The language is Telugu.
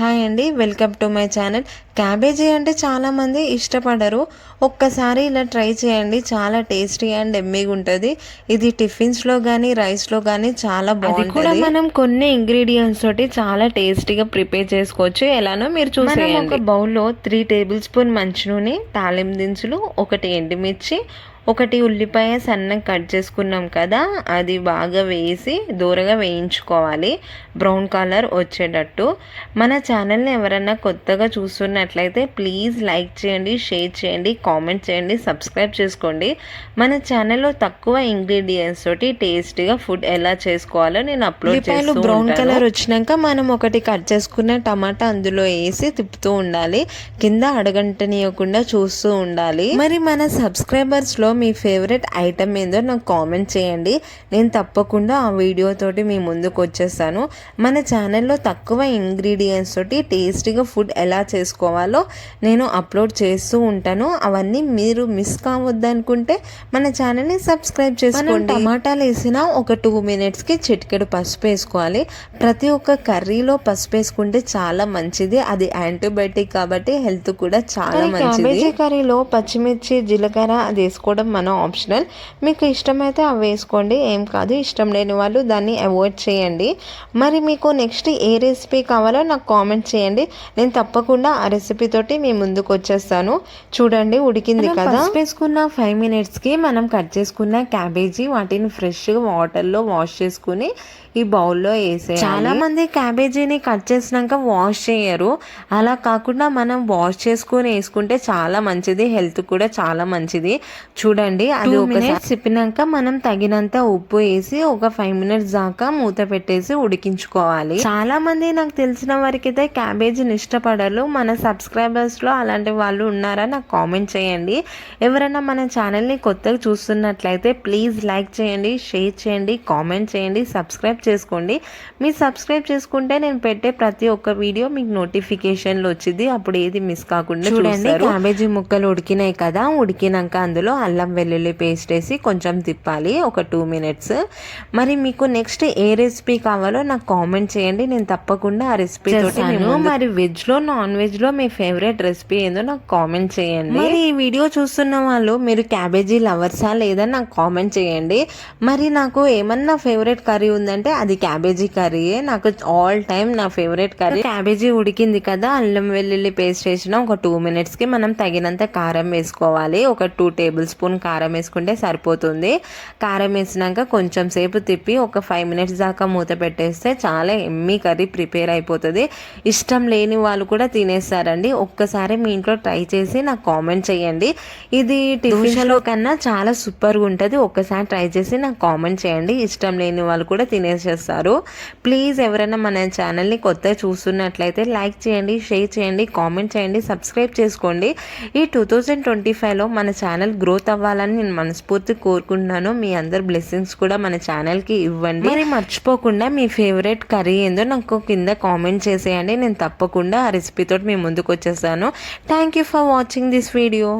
హాయ్ అండి welcome to my channel. Cabbage అంటే చాలామంది ఇష్టపడరు. ఒక్కసారి ఇలా ట్రై చేయండి చాలా టేస్టీ అండ్ ఎమ్మీగా ఉంటుంది. ఇది టిఫిన్స్లో కానీ రైస్లో కానీ చాలా అది కూడా బాగుంటుంది. మనం కొన్ని ఇంగ్రీడియంట్స్ తోటి చాలా టేస్టీగా ప్రిపేర్ చేసుకోవచ్చు. ఎలానో మీరు మనం ఒక చూసేయండి బౌల్లో త్రీ టేబుల్ స్పూన్ మంచి నూనె తాలింపు దినుసులు ఒకటి ఎండుమిర్చి ఒకటి ఉల్లిపాయ సన్నగా కట్ చేసుకున్నాం కదా అది బాగా వేసి దూరగా వేయించుకోవాలి. బ్రౌన్ కలర్ వచ్చేటట్టు. మన ఛానల్ని ఎవరన్నా కొత్తగా చూస్తున్నట్లయితే ప్లీజ్ లైక్ చేయండి షేర్ చేయండి కామెంట్ చేయండి సబ్స్క్రైబ్ చేసుకోండి. మన ఛానల్లో తక్కువ ఇంగ్రీడియంట్స్ తోటి టేస్టీగా ఫుడ్ ఎలా చేసుకోవాలో నేను అప్లోడ్ ఉల్లిపాయలు చేస్తూ బ్రౌన్. కలర్ వచ్చినాక మనం ఒకటి కట్ చేసుకున్న టమాటా అందులో వేసి తిప్పుతూ ఉండాలి. కింద అడగంటనియకుండా చూస్తూ ఉండాలి. మరి మన సబ్స్క్రైబర్స్లో మీ ఫేవరెట్ ఐటమ్ ఏందో నాకు కామెంట్ చేయండి. నేను తప్పకుండా ఆ వీడియో తోటి మీ ముందుకు వచ్చేస్తాను. మన ఛానల్లో తక్కువ ఇంగ్రీడియంట్స్ తోటి టేస్టీగా ఫుడ్ ఎలా చేసుకోవాలో నేను అప్లోడ్ చేస్తూ ఉంటాను. అవన్నీ మీరు మిస్ కావద్దనుకుంటే మన ఛానల్ని సబ్స్క్రైబ్ చేసుకోండి. టమాటాలు వేసిన ఒక టూ మినిట్స్కి చిటికెడు పసుపు వేసుకోవాలి. ప్రతి ఒక్క కర్రీలో పసుపు వేసుకుంటే చాలా మంచిది. అది యాంటీబయాటిక్ కాబట్టి హెల్త్ కూడా చాలా మంచిది. కర్రీలో పచ్చిమిర్చి జీలకర్ర అది వేసుకోవడం మన ఆప్షనల్ మీకు ఇష్టమైతే అవి వేసుకోండి. ఏం కాదు ఇష్టం లేని వాళ్ళు దాన్ని అవాయిడ్ చేయండి. మరి మీకు నెక్స్ట్ ఏ రెసిపీ కావాలో నాకు కామెంట్ చేయండి. నేను తప్పకుండా ఆ రెసిపీ తోటి మీ ముందుకు వచ్చేస్తాను. చూడండి ఉడికింది కదా. వేసుకున్న ఫైవ్ మినిట్స్కి మనం కట్ చేసుకున్న క్యాబేజీ వాటిని ఫ్రెష్గా వాటర్లో వాష్ చేసుకుని ఈ బౌల్లో వేసేయాలి. చాలా మంది క్యాబేజీని కట్ చేసినాక వాష్ చేయరు. అలా కాకుండా మనం వాష్ చేసుకొని వేసుకుంటే చాలా మంచిది. హెల్త్ కూడా చాలా మంచిది. చూడండి అది Two ఒక minutes. సిప్పినాక మనం తగినంత ఉప్పు వేసి ఒక ఫైవ్ మినిట్స్ దాకా మూత పెట్టేసి ఉడికించుకోవాలి. చాలా మంది నాకు తెలిసిన వారికైతే క్యాబేజీని ఇష్టపడరు మన సబ్స్క్రైబర్స్లో అలాంటి వాళ్ళు ఉన్నారా నాకు కామెంట్ చేయండి. ఎవరైనా మన ఛానల్ని కొత్తగా చూస్తున్నట్లయితే ప్లీజ్ లైక్ చేయండి షేర్ చేయండి కామెంట్ చేయండి సబ్స్క్రైబ్ చేసుకోండి. మీరు సబ్స్క్రైబ్ చేసుకుంటే నేను పెట్టే ప్రతి ఒక్క వీడియో మీకు నోటిఫికేషన్లో వచ్చింది. అప్పుడు ఏది మిస్ కాకుండా చూడండి చూడండి క్యాబేజీ ముక్కలు ఉడికినాయి కదా ఉడికినాక అందులో అల్లం వెల్లుల్లి పేస్ట్ వేసి కొంచెం తిప్పాలి ఒక టూ మినిట్స్. మరి మీకు నెక్స్ట్ ఏ రెసిపీ కావాలో నాకు కామెంట్ చేయండి. నేను తప్పకుండా ఆ రెసిపీ ముందుకు మరి వెజ్లో నాన్ వెజ్లో మీ ఫేవరెట్ రెసిపీ ఏందో నాకు కామెంట్ చేయండి. మరి ఈ వీడియో చూస్తున్న వాళ్ళు మీరు క్యాబేజీ లవర్సా లేదా నాకు కామెంట్ చేయండి. మరి నాకు ఏమన్నా ఫేవరెట్ కర్రీ ఉందంటే అది క్యాబేజీ కర్రీయే. నాకు ఆల్ టైమ్ నా ఫేవరెట్ కర్రీ. క్యాబేజీ ఉడికింది కదా అల్లం వెల్లుల్లి పేస్ట్ వేసిన ఒక టూ మినిట్స్కి మనం తగినంత కారం వేసుకోవాలి. ఒక టూ టేబుల్ స్పూన్ కారం వేసుకుంటే సరిపోతుంది. కారం వేసినాక కొంచెం సేపు తిప్పి ఒక ఫైవ్ మినిట్స్ దాకా మూత పెట్టేస్తే చాలా ఎమ్మీ కర్రీ ప్రిపేర్ అయిపోతుంది. ఇష్టం లేని వాళ్ళు కూడా తినేస్తారండి. ఒక్కసారి మీ ఇంట్లో ట్రై చేసి నాకు కామెంట్ చేయండి. ఇది టిఫిన్లో కన్నా చాలా సూపర్గా ఉంటుంది. ఒక్కసారి ట్రై చేసి నాకు కామెంట్ చేయండి. ఇష్టం లేని వాళ్ళు కూడా తినేసేస్తారు. ప్లీజ్ ఎవరైనా మన ఛానల్ని కొత్తగా చూస్తున్నట్లయితే లైక్ చేయండి షేర్ చేయండి కామెంట్ చేయండి సబ్స్క్రైబ్ చేసుకోండి. ఈ టూ థౌజండ్ ట్వంటీ ఫైవ్లో మన ఛానల్ గ్రోత్ అవ్వాలని నేను మనస్ఫూర్తి కోరుకుంటున్నాను. మీ అందరు బ్లెస్సింగ్స్ కూడా మన ఛానల్కి ఇవ్వండి. మరి మర్చిపోకుండా మీ ఫేవరెట్ కర్రీ ఏందో నాకు కింద కామెంట్ చేసేయండి. నేను తప్పకుండా ఆ రెసిపీతో మీ ముందుకు వచ్చేసాను thank you for watching this video